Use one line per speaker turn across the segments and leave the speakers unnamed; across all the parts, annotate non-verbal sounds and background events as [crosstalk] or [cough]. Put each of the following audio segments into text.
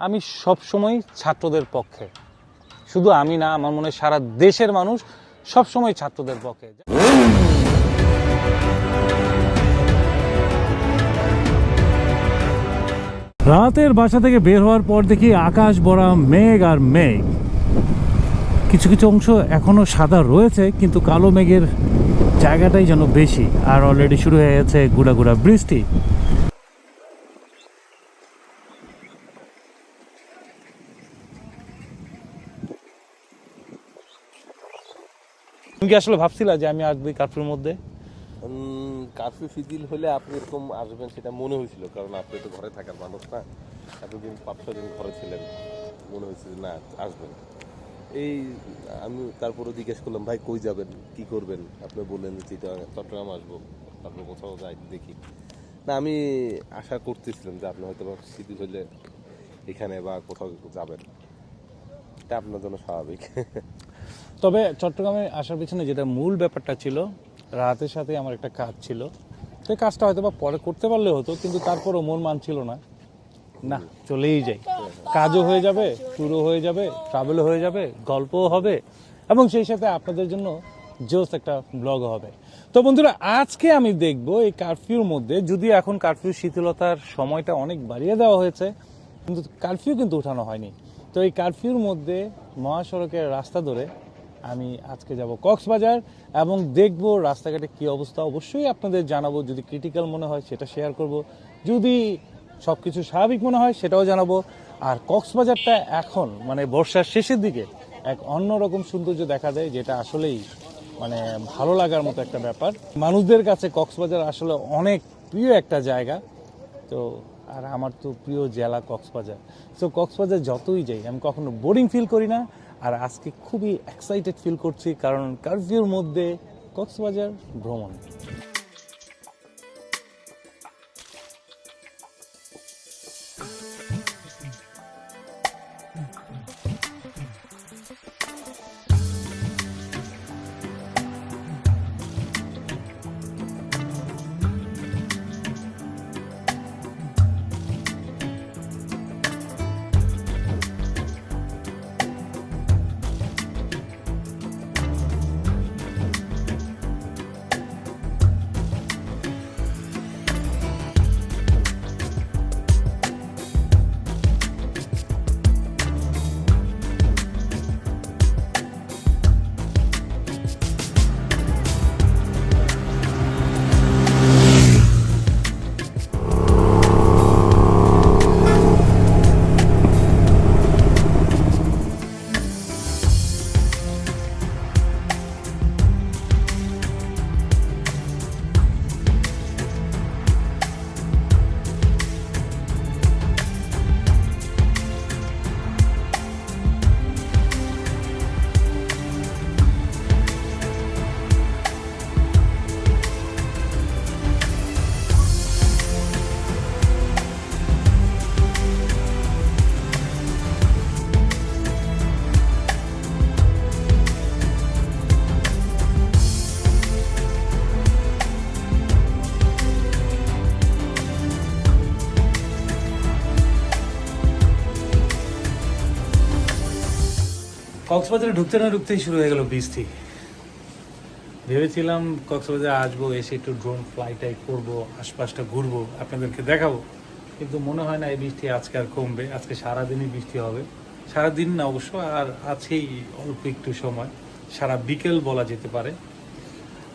আমি সবসময় ছাত্রদের পক্ষে। শুধু আমি না, আমার মনে সারা দেশের মানুষ সবসময় ছাত্রদের পক্ষে।
রাতের বাসা থেকে বের হওয়ার পর দেখি আকাশ ভরা মেঘ আর মেঘ। কিছু কিছু অংশ এখনও সাদা রয়েছে, কিন্তু কালো মেঘের জায়গাটাই যেন বেশি। আর অলরেডি শুরু হয়ে গেছে গুড়া গুড়া বৃষ্টি।
তুমি কি আসলে ভাবছিলা যে আমি আসব এই কার্ফিউর মধ্যে?
কারফিউ শিথিল হলে আপনি এরকম আসবেন সেটা মনে হয়েছিল, কারণ আপনি তো ঘরে থাকার মানুষ না। এতদিন পাঁচ ছয় দিন ঘরে ছিলেন, মনে হয়েছে যে না, আসবেন। এই, আমি তারপরে জিজ্ঞেস করলাম, ভাই, কই যাবেন? কি করবেন? আপনি বললেন যে চট্টগ্রাম আসব। তারপর কোথাও যাই, দেখি। না, আমি আশা করতেছিলাম যে আপনি হয়তো শিথিল হলে এখানে বা কোথাও যাবেন। এটা আপনার জন্য স্বাভাবিক। [laughs]
তবে চট্টগ্রামে আসার পিছনে যেটা মূল ব্যাপারটা ছিল, রাতের সাথে আমার একটা কাজ ছিল। সেই কাজটা হয়তো বা পরে করতে পারলে হতো, কিন্তু তারপরও মন মানছিল না। না, চলেই যাই। কাজও হয়ে যাবে ট্যুরও হয়ে যাবে ট্রাভেলও হয়ে যাবে, গল্পও হবে, এবং সেই সাথে আপনাদের জন্য জোস একটা ব্লগও হবে। তো বন্ধুরা, আজকে আমি দেখব এই কারফিউর মধ্যে যদি এখন কারফিউ শিথিলতার সময়টা অনেক বাড়িয়ে দেওয়া হয়েছে, কিন্তু কারফিউ কিন্তু উঠানো হয়নি। তো এই কারফিউর মধ্যে মহাসড়কের রাস্তা ধরে আমি আজকে যাব কক্সবাজার এবং দেখব রাস্তাঘাটে কি অবস্থা। অবশ্যই আপনাদের জানাব, যদি ক্রিটিক্যাল মনে হয় সেটা শেয়ার করব। যদি সব কিছু স্বাভাবিক মনে হয় সেটাও জানাব। আর কক্সবাজারটা এখন মানে বর্ষার শেষের দিকে, এক অন্যরকম সৌন্দর্য দেখা দেয়, যেটা আসলেই মানে ভালো লাগার মতো একটা ব্যাপার। মানুষদের কাছে কক্সবাজার আসলে অনেক প্রিয় একটা জায়গা। তো, আর আমার তো প্রিয় জেলা কক্সবাজার। সো কক্সবাজার যতই যাই, আমি কখনো বোরিং ফিল করি না। আর আজকে খুবই এক্সাইটেড ফিল করছি কারণ কারফিউর মধ্যে কক্সবাজার ভ্রমণ। কক্সবাজারে ঢুকতে না ঢুকতেই শুরু হয়ে গেল বৃষ্টি ভেবেছিলাম কক্সবাজারে আসব, এসে একটু ড্রোন ফ্লাইটাই করব, আশপাশটা ঘুরবো, আপনাদেরকে দেখাবো। কিন্তু মনে হয় না এই বৃষ্টি আজকে আর কমবে, আজকে সারাদিনই বৃষ্টি হবে। সারাদিন না অবশ্য, আর আছেই অল্প একটু সময়। সারা বিকেল বলা যেতে পারে।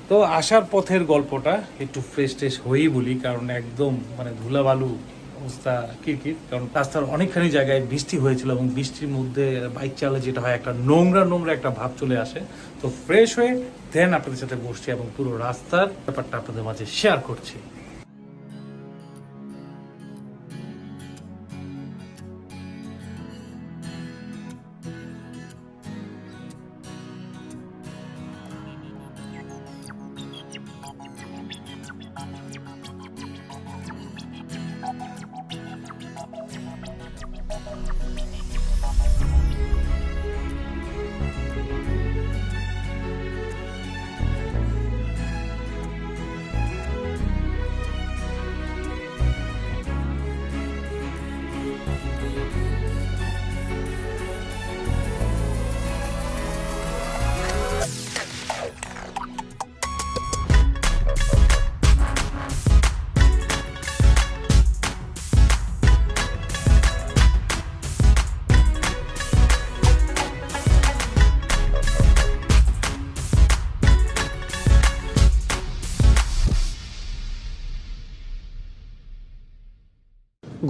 তো আসার পথের গল্পটা একটু ফ্রেশ ট্রেশ হয়েই বলি, কারণ একদম মানে ধুলাবালু অবস্থা কিরকির, কারণ রাস্তার অনেকখানি জায়গায় বৃষ্টি হয়েছিল এবং বৃষ্টির মধ্যে বাইক চালে যেটা হয়, একটা নোংরা নোংরা একটা ভাব চলে আসে। তো ফ্রেশ হয়ে দেন আপনাদের সাথে বসছি এবং পুরো রাস্তার ব্যাপারটা আপনাদের মাঝে শেয়ার করছি।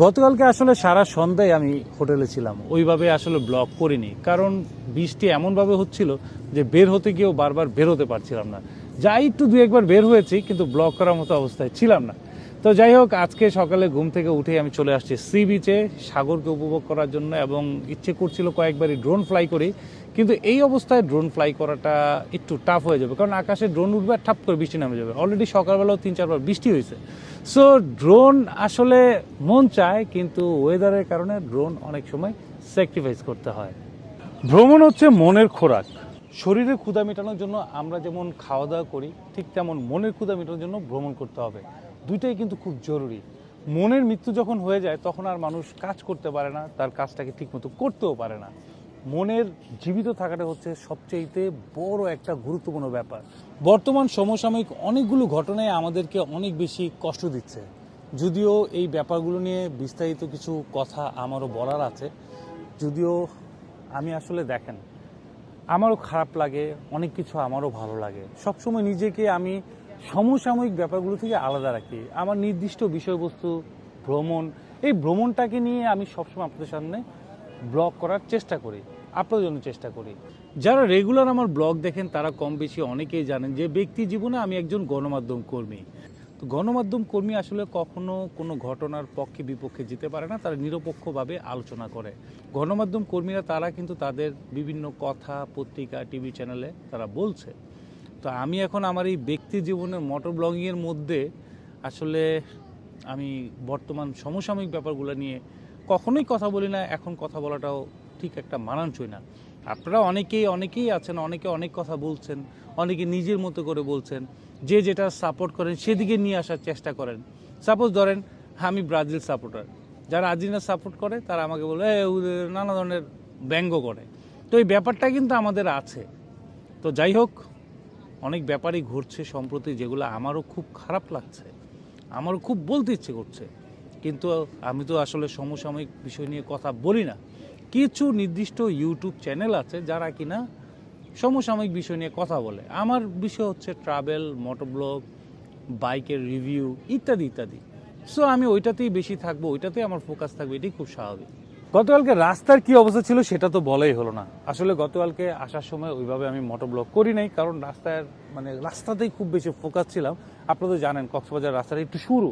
গতকালকে আসলে সারা সন্ধ্যায় আমি হোটেলে ছিলাম। ওইভাবে আসলে ব্লগ করিনি। কারণ বৃষ্টি এমনভাবে হচ্ছিল যে বের হতে গিয়েও বারবার বের হতে পারছিলাম না। যাই একটু দু একবার বের হয়েছি, কিন্তু ব্লগ করার মতো অবস্থায় ছিলাম না। তো যাই হোক, আজকে সকালে ঘুম থেকে উঠে আমি চলে আসছি সি বিচে, সাগরকে উপভোগ করার জন্য এবং ইচ্ছে করছিল কয়েকবারই ড্রোন ফ্লাই করি। কিন্তু এই অবস্থায় ড্রোন ফ্লাই করাটা একটু টাফ হয়ে যাবে। কারণ আকাশে ড্রোন উঠবে আর ঠাপ করে বৃষ্টি নামে যাবে। অলরেডি সকালবেলাও তিন, চারবার বৃষ্টি হয়েছে। সো ড্রোন আসলে মন চায়, কিন্তু ওয়েদারের কারণে ড্রোন অনেক সময় স্যাক্রিফাইস করতে হয়। ভ্রমণ হচ্ছে মনের খোরাক। শরীরের ক্ষুধা মেটানোর জন্য আমরা যেমন খাওয়া দাওয়া করি, ঠিক তেমন মনের ক্ষুধা মেটানোর জন্য ভ্রমণ করতে হবে। দুইটাই কিন্তু খুব জরুরি। মনের মৃত্যু যখন হয়ে যায়, তখন আর মানুষ কাজ করতে পারে না, তার কাজটাকে ঠিকমতো করতেও পারে না। মনের জীবিত থাকাটা হচ্ছে সবচেয়েতে বড় একটা গুরুত্বপূর্ণ ব্যাপার। বর্তমান সমসাময়িক অনেকগুলো ঘটনায় আমাদেরকে অনেক বেশি কষ্ট দিচ্ছে। যদিও এই ব্যাপারগুলো নিয়ে বিস্তারিত কিছু কথা আমারও বলার আছে। যদিও আমি আসলে দেখেন, আমারও খারাপ লাগে, অনেক কিছু আমারও ভালো লাগে। সবসময় নিজেকে আমি সমসাময়িক ব্যাপারগুলো থেকে আলাদা রাখি। আমার নির্দিষ্ট বিষয়বস্তু, ভ্রমণ, এই ভ্রমণটাকে নিয়ে আমি সবসময় আপনাদের সামনে ব্লগ করার চেষ্টা করি আপনাদের জন্য চেষ্টা করি। যারা রেগুলার আমার ব্লগ দেখেন, তারা কম বেশি অনেকেই জানেন যে ব্যক্তি জীবনে আমি একজন গণমাধ্যম কর্মী। তো গণমাধ্যম কর্মী আসলে কখনো কোনো ঘটনার পক্ষে বিপক্ষে যেতে পারে না, তারা নিরপেক্ষভাবে আলোচনা করে। গণমাধ্যম কর্মীরা তারা কিন্তু তাদের বিভিন্ন কথা, পত্রিকা টিভি চ্যানেলে তারা বলছে। তো আমি এখন আমার এই ব্যক্তি জীবনের মোটর ব্লগিংয়ের মধ্যে আসলে আমি বর্তমান সমসাময়িক ব্যাপারগুলো নিয়ে কখনোই কথা বলি না, এখন কথা বলাটাও ঠিক একটা মানানসই না। আপনারা অনেকেই অনেকেই আছেন, অনেকে অনেক কথা বলছেন, অনেকে নিজের মতো করে বলছেন, যে যেটা সাপোর্ট করেন সেদিকে নিয়ে আসার চেষ্টা করেন। সাপোজ ধরেন, আমি ব্রাজিল সাপোর্টার যারা আর্জেন্টিনা সাপোর্ট করে, তারা আমাকে বলে নানা ধরনের ব্যঙ্গ করে। তো এই ব্যাপারটা কিন্তু আমাদের আছে। তো যাই হোক, অনেক ব্যাপারই ঘটছে সম্প্রতি যেগুলো আমারও খুব খারাপ লাগছে। আমারও খুব বলতে ইচ্ছে করছে। কিন্তু আমি তো আসলে সমসাময়িক বিষয় নিয়ে কথা বলি না। কিছু নির্দিষ্ট ইউটিউব চ্যানেল আছে যারা কিনা সমসাময়িক বিষয় নিয়ে কথা বলে। আমার বিষয় হচ্ছে ট্রাভেল মোটরব্লগ বাইকের রিভিউ ইত্যাদি ইত্যাদি। সো আমি ওইটাতেই বেশি থাকব, ওইটাতেই আমার ফোকাস থাকবে, এটাই খুব স্বাভাবিক। গতকালকে রাস্তার কি অবস্থা ছিল সেটা তো বলাই হলো না। আসলে গতকালকে আসার সময় ওইভাবে আমি মোটর ব্লক করি নাই, কারণ রাস্তার মানে রাস্তাতেই খুব বেশি ফোকাস ছিলাম। আপনারা তো জানেন, কক্সবাজার রাস্তাটা একটু শুরু।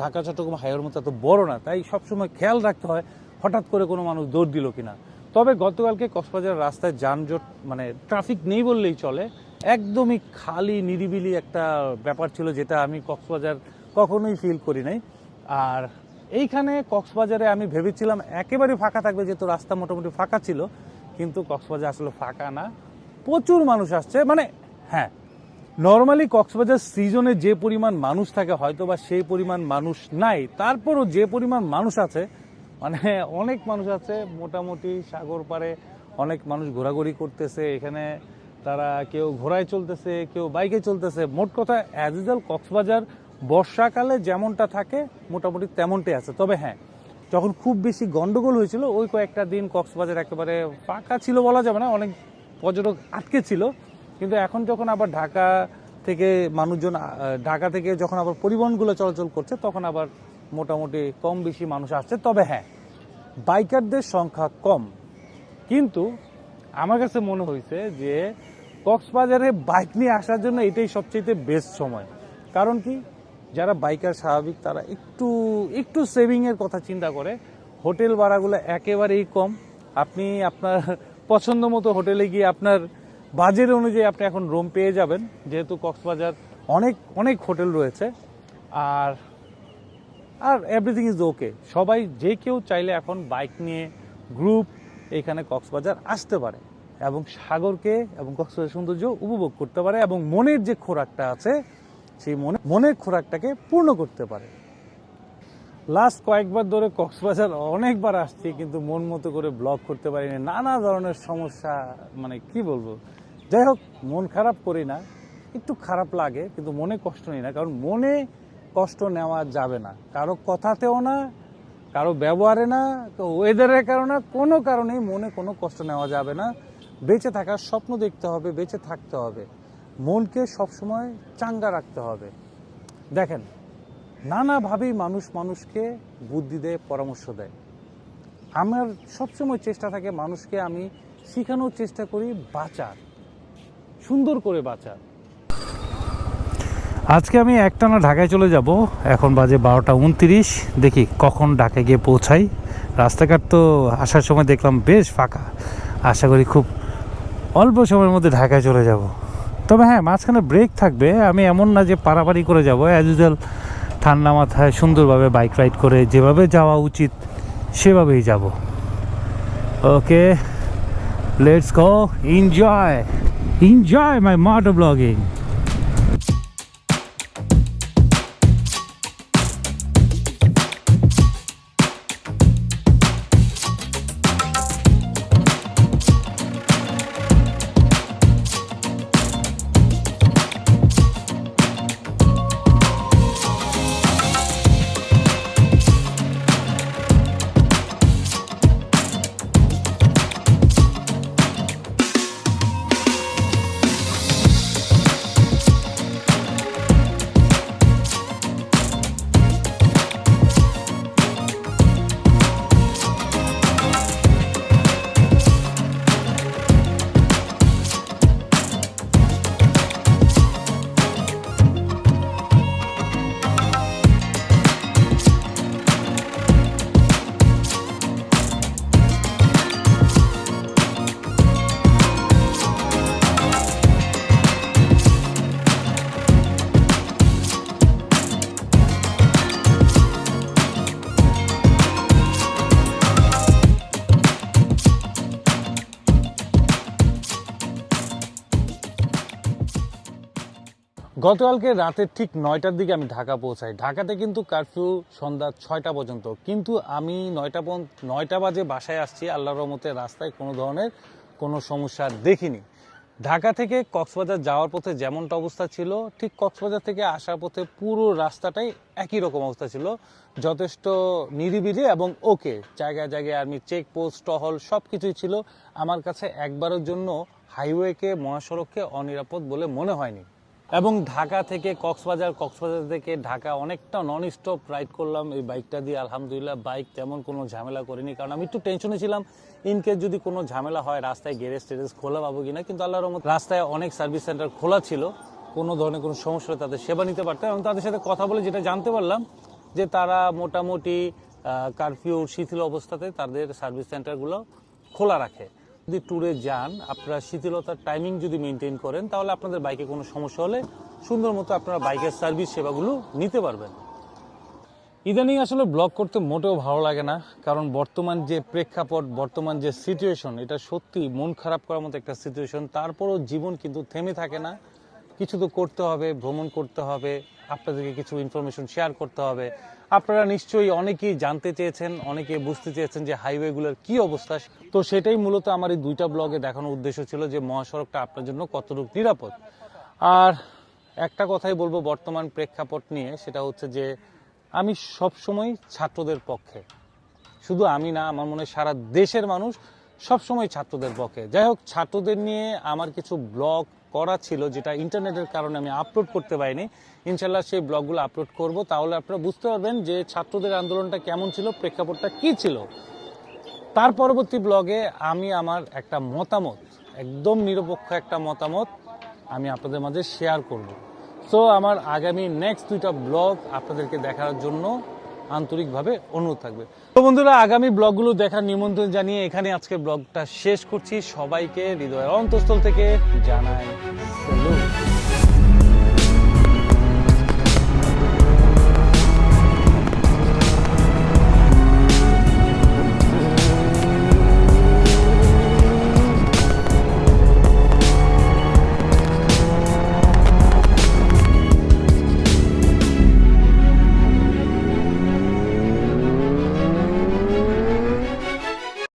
ঢাকা, চট্টগ্রাম হাইওয়ের মতো এত বড় না, তাই সবসময় খেয়াল রাখতে হয় হঠাৎ করে কোনো মানুষ দৌড় দিল কিনা। তবে গতকালকে কক্সবাজার রাস্তায় যানজট মানে ট্রাফিক নেই বললেই চলে। একদমই খালি, নিরিবিলি একটা ব্যাপার ছিল যেটা আমি কক্সবাজার কখনোই ফিল করি নাই। আর এইখানে কক্সবাজারে আমি ভেবেছিলাম একেবারে ফাঁকা থাকবে, যেহেতু রাস্তা মোটামুটি ফাঁকা ছিল। কিন্তু কক্সবাজার আসলে ফাঁকা না। প্রচুর মানুষ আসছে মানে হ্যাঁ নর্মালি কক্সবাজার সিজনে যে পরিমাণ মানুষ থাকে হয়তো বা সেই পরিমাণ মানুষ নাই। তারপরও যে পরিমাণ মানুষ আছে মানে অনেক মানুষ আছে, মোটামুটি সাগর পারে অনেক মানুষ ঘোরাঘুরি করতেছে, এখানে তারা কেউ ঘোড়ায় চলতেছে, কেউ বাইকে চলতেছে। মোট কথা অ্যাজ ইউজুয়াল কক্সবাজার বর্ষাকালে যেমনটা থাকে, মোটামুটি তেমনটাই আছে। তবে হ্যাঁ যখন খুব বেশি গন্ডগোল হয়েছিল, ওই কয়েকটা দিন কক্সবাজার একেবারে ফাঁকা ছিল বলা যাবে না, অনেক পর্যটক আটকে ছিল। কিন্তু এখন যখন আবার ঢাকা থেকে মানুষজন ঢাকা থেকে যখন আবার পরিবহনগুলো চলাচল করছে, তখন আবার মোটামুটি কম বেশি মানুষ আসছে। তবে হ্যাঁ বাইকারদের সংখ্যা কম। কিন্তু আমার কাছে মনে হয়েছে যে কক্সবাজারে বাইক নিয়ে আসার জন্য এটাই সবচেয়ে বেস্ট সময়। কারণ কি? যারা বাইকার স্বাভাবিক, তারা একটু একটু সেভিংয়ের কথা চিন্তা করে। হোটেল ভাড়াগুলো একেবারেই কম। আপনি আপনার পছন্দ মতো হোটেলে গিয়ে আপনার বাজেট অনুযায়ী আপনি এখন রুম পেয়ে যাবেন, যেহেতু কক্সবাজার অনেক অনেক হোটেল রয়েছে, আর আর এভরিথিং ইজ ওকে সবাই যে কেউ চাইলে এখন বাইক নিয়ে গ্রুপ এখানে কক্সবাজার আসতে পারে এবং সাগরকে এবং কক্সবাজার সৌন্দর্য উপভোগ করতে পারে এবং মনের যে খোরাকটা আছে, সেই মনে, মনের খোরাকটাকে পূর্ণ করতে পারে। লাস্ট কয়েকবার ধরে কক্সবাজার অনেকবার আসছি, কিন্তু মন মতো করে ব্লগ করতে পারিনি। নানা ধরনের সমস্যা মানে কি বলব? যাই হোক মন খারাপ করি না। একটু খারাপ লাগে, কিন্তু মনে কষ্ট নেই না, কারণ মনে কষ্ট নেওয়া যাবে না। কারও কথাতেও না, কারও ব্যবহারে না ওয়েদারের কারণে কোনো কারণেই মনে কোনো কষ্ট নেওয়া যাবে না। বেঁচে থাকার স্বপ্ন দেখতে হবে, বেঁচে থাকতে হবে। মনকে সবসময় চাঙ্গা রাখতে হবে। দেখেন, নানাভাবেই মানুষ মানুষকে বুদ্ধি দেয়, পরামর্শ দেয়। আমার সবসময় চেষ্টা থাকে মানুষকে আমি শেখানোর চেষ্টা করি বাঁচার। সুন্দর করে বাঁচার
আজকে আমি একটানা ঢাকায় চলে যাব। এখন বাজে বারোটা উনত্রিশ। দেখি কখন ঢাকায় গিয়ে পৌঁছাই। রাস্তাঘাট তো আসার সময় দেখলাম বেশ ফাঁকা। আশা করি খুব অল্প সময়ের মধ্যে ঢাকায় চলে যাব। তবে হ্যাঁ মাঝখানে ব্রেক থাকবে। আমি এমন না যে পারাপারি করে যাব। অ্যাজ ইউজুয়াল ঠান্ডা মাথায় সুন্দরভাবে বাইক রাইড করে যেভাবে যাওয়া উচিত, সেভাবেই যাব। Okay let's go enjoy enjoy my motor blogging
গতকালকে রাতের ঠিক নয়টার দিকে আমি ঢাকা পৌঁছাই। ঢাকাতে কিন্তু কারফিউ সন্ধ্যা ছয়টা পর্যন্ত। কিন্তু আমি নয়টা নয়টা বাজে বাসায় আসছি, আল্লাহর রহমতে রাস্তায় কোনো ধরনের কোনো সমস্যা দেখিনি। ঢাকা থেকে কক্সবাজার যাওয়ার পথে যেমনটা অবস্থা ছিল, ঠিক কক্সবাজার থেকে আসার পথে পুরো রাস্তাটাই একই রকম অবস্থা ছিল। যথেষ্ট নিরিবিলি এবং ওকে, জায়গায় জায়গায় আর্মি চেকপোস্ট, টহল সব কিছুই ছিল। আমার কাছে একবারের জন্য হাইওয়েকে, মহাসড়ককে অনিরাপদ বলে মনে হয়নি। এবং ঢাকা থেকে কক্সবাজার কক্সবাজার থেকে ঢাকা অনেকটা নন স্টপ রাইড করলাম। এই বাইকটা দিয়ে আলহামদুলিল্লাহ বাইক তেমন কোনো ঝামেলা করিনি। কারণ আমি একটু টেনশনে ছিলাম ইনকেস যদি কোনো ঝামেলা হয়, রাস্তায় গ্যারেজ টেরেজ খোলা পাবো কিনা, কিন্তু আল্লাহর রহমত রাস্তায় অনেক সার্ভিস সেন্টার খোলা ছিল। কোনো ধরনের কোনো সমস্যা তাদের সেবা নিতে পারতাম এবং তাদের সাথে কথা বলে যেটা জানতে পারলাম যে তারা মোটামুটি কারফিউ শিথিল অবস্থাতে তাদের সার্ভিস সেন্টারগুলো খোলা রাখে। যদি ট্যুরে যান, আপনারা শিথিলতার টাইমিং যদি মেনটেন করেন, তাহলে আপনাদের বাইকে কোনো সমস্যা হলে সুন্দর মতো আপনারা বাইকের সার্ভিস সেবাগুলো নিতে পারবেন। ইদানিং আসলে ব্লগ করতে মোটেও ভালো লাগে না, কারণ বর্তমান যে প্রেক্ষাপট, বর্তমান যে সিচুয়েশন এটা সত্যি মন খারাপ করার মতো একটা সিচুয়েশন তারপরও জীবন কিন্তু থেমে থাকে না। কিছু তো করতে হবে, ভ্রমণ করতে হবে আপনাদেরকে কিছু ইনফরমেশন শেয়ার করতে হবে। আপনারা নিশ্চয়ই অনেকেই জানতে চেয়েছেন অনেকে বুঝতে চেয়েছেন যে হাইওয়েগুলোর কি অবস্থা। তো সেটাই মূলত আমার এই দুইটা ব্লগে দেখানোর উদ্দেশ্য ছিল যে মহাসড়কটা আপনার জন্য কতটুকু নিরাপদ। আর একটা কথাই বলব বর্তমান প্রেক্ষাপট নিয়ে, সেটা হচ্ছে যে আমি সবসময় ছাত্রদের পক্ষে। শুধু আমি না, আমার মনে সারা দেশের মানুষ সবসময় ছাত্রদের পক্ষে যাই হোক ছাত্রদের নিয়ে আমার কিছু ব্লগ করা ছিল যেটা ইন্টারনেটের কারণে আমি আপলোড করতে পারিনি। ইনশাল্লাহ সেই ব্লগগুলো আপলোড করব। তাহলে আপনারা বুঝতে পারবেন যে ছাত্রদের আন্দোলনটা কেমন ছিল, প্রেক্ষাপটটা কি ছিল। তার পরবর্তী ব্লগে আমি আমার একটা মতামত, একদম নিরপেক্ষ একটা মতামত আমি আপনাদের মাঝে শেয়ার করব। সো আমার আগামী নেক্সট দুইটা ব্লগ আপনাদেরকে দেখার জন্য আন্তরিকভাবে অনুরোধ থাকবে তো বন্ধুরা, আগামী ব্লগগুলো দেখার নিমন্ত্রণ জানিয়ে এখানে আজকে ব্লগটা শেষ করছি সবাইকে হৃদয়ের অন্তঃস্থল থেকে জানাই।